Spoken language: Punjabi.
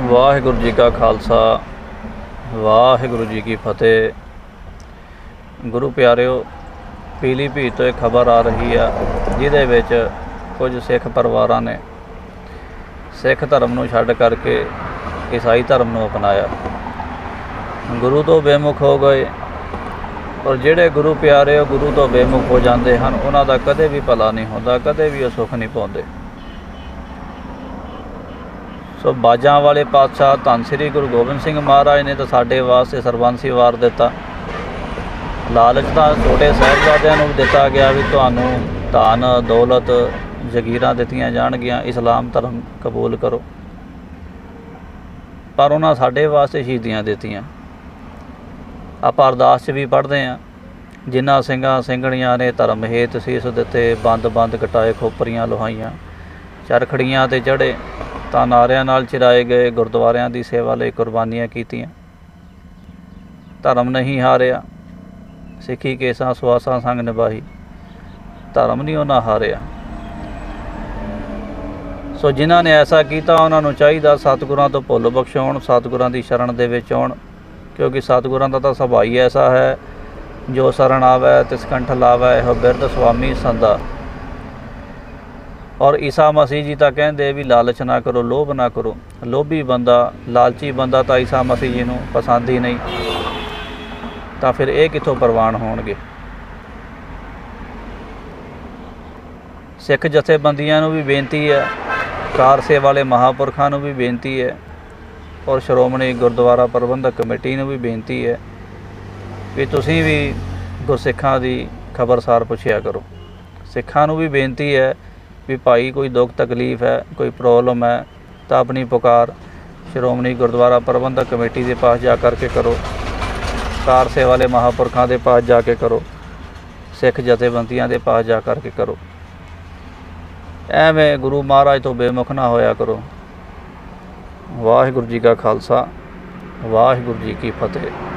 ਵਾਹਿਗੁਰੂ ਜੀ ਕਾ ਖਾਲਸਾ, ਵਾਹਿਗੁਰੂ ਜੀ ਕੀ ਫਤਿਹ। ਗੁਰੂ ਪਿਆਰਿਓ ਪੀਲੀਭੀਤ ਤੋਂ ਇੱਕ ਖਬਰ ਆ ਰਹੀ ਆ, ਜਿਹਦੇ ਵਿੱਚ ਕੁਝ ਸਿੱਖ ਪਰਿਵਾਰਾਂ ਨੇ ਸਿੱਖ ਧਰਮ ਨੂੰ ਛੱਡ ਕਰਕੇ ਈਸਾਈ ਧਰਮ ਨੂੰ ਅਪਣਾਇਆ। ਗੁਰੂ ਤੋਂ ਬੇਮੁਖ ਹੋ ਗਏ, ਔਰ ਜਿਹੜੇ ਗੁਰੂ ਪਿਆਰੇ ਉਹ ਗੁਰੂ ਤੋਂ ਬੇਮੁਖ ਹੋ ਜਾਂਦੇ ਹਨ, ਉਹਨਾਂ ਦਾ ਕਦੇ ਵੀ ਭਲਾ ਨਹੀਂ ਹੁੰਦਾ, ਕਦੇ ਵੀ ਉਹ ਸੁੱਖ ਨਹੀਂ ਪਾਉਂਦੇ। ਸੋ ਬਾਜਾਂ ਵਾਲੇ ਪਾਤਸ਼ਾਹ ਧੰਨ ਸ੍ਰੀ ਗੁਰੂ ਗੋਬਿੰਦ ਸਿੰਘ ਮਹਾਰਾਜ ਨੇ ਤਾਂ ਸਾਡੇ ਵਾਸਤੇ ਸਰਬੰਸੀ ਵਾਰ ਦਿੱਤਾ। ਲਾਲਚ ਤਾਂ ਛੋਟੇ ਸਾਹਿਬਜ਼ਾਦਿਆਂ ਨੂੰ ਵੀ ਦਿੱਤਾ ਗਿਆ ਵੀ ਤੁਹਾਨੂੰ ਧਨ, ਦੌਲਤ, ਜ਼ਗੀਰਾਂ ਦਿੱਤੀਆਂ ਜਾਣਗੀਆਂ, ਇਸਲਾਮ ਧਰਮ ਕਬੂਲ ਕਰੋ। ਪਰ ਉਹਨਾਂ ਸਾਡੇ ਵਾਸਤੇ ਸ਼ਹੀਦੀਆਂ ਦਿੱਤੀਆਂ। ਆਪਾਂ ਅਰਦਾਸ 'ਚ ਵੀ ਪੜ੍ਹਦੇ ਹਾਂ, ਜਿਨ੍ਹਾਂ ਸਿੰਘਾਂ ਸਿੰਘਣੀਆਂ ਨੇ ਧਰਮ ਹੇਤ ਸੀਸ ਦਿੱਤੇ ਬੰਦ ਬੰਦ ਕਟਾਏ ਖੋਪਰੀਆਂ ਲੋਹਾਈਆਂ, ਚਰਖੜੀਆਂ ਤੇ ਚੜੇ ਤਾਂ ਨਾਰਿਆਂ ਨਾਲ ਚਿਰਾਏ ਗਏ ਗੁਰਦੁਆਰਿਆਂ ਦੀ ਸੇਵਾ ਲਈ ਕੁਰਬਾਨੀਆਂ ਕੀਤੀਆਂ। ਧਰਮ ਨਹੀਂ ਹਾਰਿਆ, ਸਿੱਖੀ ਕੇਸਾਂ ਸੁਆਸਾਂ ਸੰਗ ਨਿਭਾਈ। ਧਰਮ ਨਹੀਂ ਉਹਨਾਂ ਹਾਰਿਆ। ਸੋ ਜਿਨ੍ਹਾਂ ਨੇ ਐਸਾ ਕੀਤਾ, ਉਹਨਾਂ ਨੂੰ ਚਾਹੀਦਾ ਸਤਿਗੁਰਾਂ ਤੋਂ ਭੁੱਲ ਬਖਸ਼ਾਉਣ, ਸਤਿਗੁਰਾਂ ਦੀ ਸ਼ਰਨ ਦੇ ਵਿੱਚ ਆਉਣ। ਕਿਉਂਕਿ ਸਤਿਗੁਰਾਂ ਦਾ ਤਾਂ ਸੁਭਾਅ ਹੀ ਐਸਾ ਹੈ, ਜੋ ਸ਼ਰਨ ਆਵੈ, ਤਿਸ ਕੰਠ ਲਾਵੈ, ਇਹੋ ਬਿਰਧ ਸੁਆਮੀ ਸੰਦਾ ਔਰ ਈਸਾ ਮਸੀਹ ਜੀ ਤਾਂ ਕਹਿੰਦੇ ਵੀ ਲਾਲਚ ਨਾ ਕਰੋ, ਲੋਭ ਨਾ ਕਰੋ। ਲੋਭੀ ਬੰਦਾ, ਲਾਲਚੀ ਬੰਦਾ ਤਾਂ ਈਸਾ ਮਸੀਹ ਜੀ ਨੂੰ ਪਸੰਦ ਹੀ ਨਹੀਂ। ਤਾਂ ਫਿਰ ਇਹ ਕਿੱਥੋਂ ਪ੍ਰਵਾਨ ਹੋਣਗੇ? ਸਿੱਖ ਜਥੇਬੰਦੀਆਂ ਨੂੰ ਵੀ ਬੇਨਤੀ ਹੈ ਕਾਰ ਸੇਵਾ ਵਾਲੇ ਮਹਾਪੁਰਖਾਂ ਨੂੰ ਵੀ ਬੇਨਤੀ ਹੈ, ਔਰ ਸ਼੍ਰੋਮਣੀ ਗੁਰਦੁਆਰਾ ਪ੍ਰਬੰਧਕ ਕਮੇਟੀ ਨੂੰ ਵੀ ਬੇਨਤੀ ਹੈ ਵੀ ਤੁਸੀਂ ਵੀ ਗੁਰਸਿੱਖਾਂ ਦੀ ਖਬਰਸਾਰ ਪੁੱਛਿਆ ਕਰੋ। ਸਿੱਖਾਂ ਨੂੰ ਵੀ ਬੇਨਤੀ ਹੈ ਵੀ ਭਾਈ ਕੋਈ ਦੁੱਖ ਤਕਲੀਫ ਹੈ, ਕੋਈ ਪ੍ਰੋਬਲਮ ਹੈ, ਤਾਂ ਆਪਣੀ ਪੁਕਾਰ ਸ਼੍ਰੋਮਣੀ ਗੁਰਦੁਆਰਾ ਪ੍ਰਬੰਧਕ ਕਮੇਟੀ ਦੇ ਪਾਸ ਜਾ ਕਰਕੇ ਕਰੋ। ਕਾਰ ਸੇਵਾ ਵਾਲੇ ਮਹਾਪੁਰਖਾਂ ਦੇ ਪਾਸ ਜਾ ਕੇ ਕਰੋ। ਸਿੱਖ ਜਥੇਬੰਦੀਆਂ ਦੇ ਪਾਸ ਜਾ ਕਰਕੇ ਕਰੋ। ਐਵੇਂ ਗੁਰੂ ਮਹਾਰਾਜ ਤੋਂ ਬੇਮੁਖ ਨਾ ਹੋਇਆ ਕਰੋ। ਵਾਹਿਗੁਰੂ ਜੀ ਕਾ ਖਾਲਸਾ, ਵਾਹਿਗੁਰੂ ਜੀ ਕੀ ਫਤਿਹ।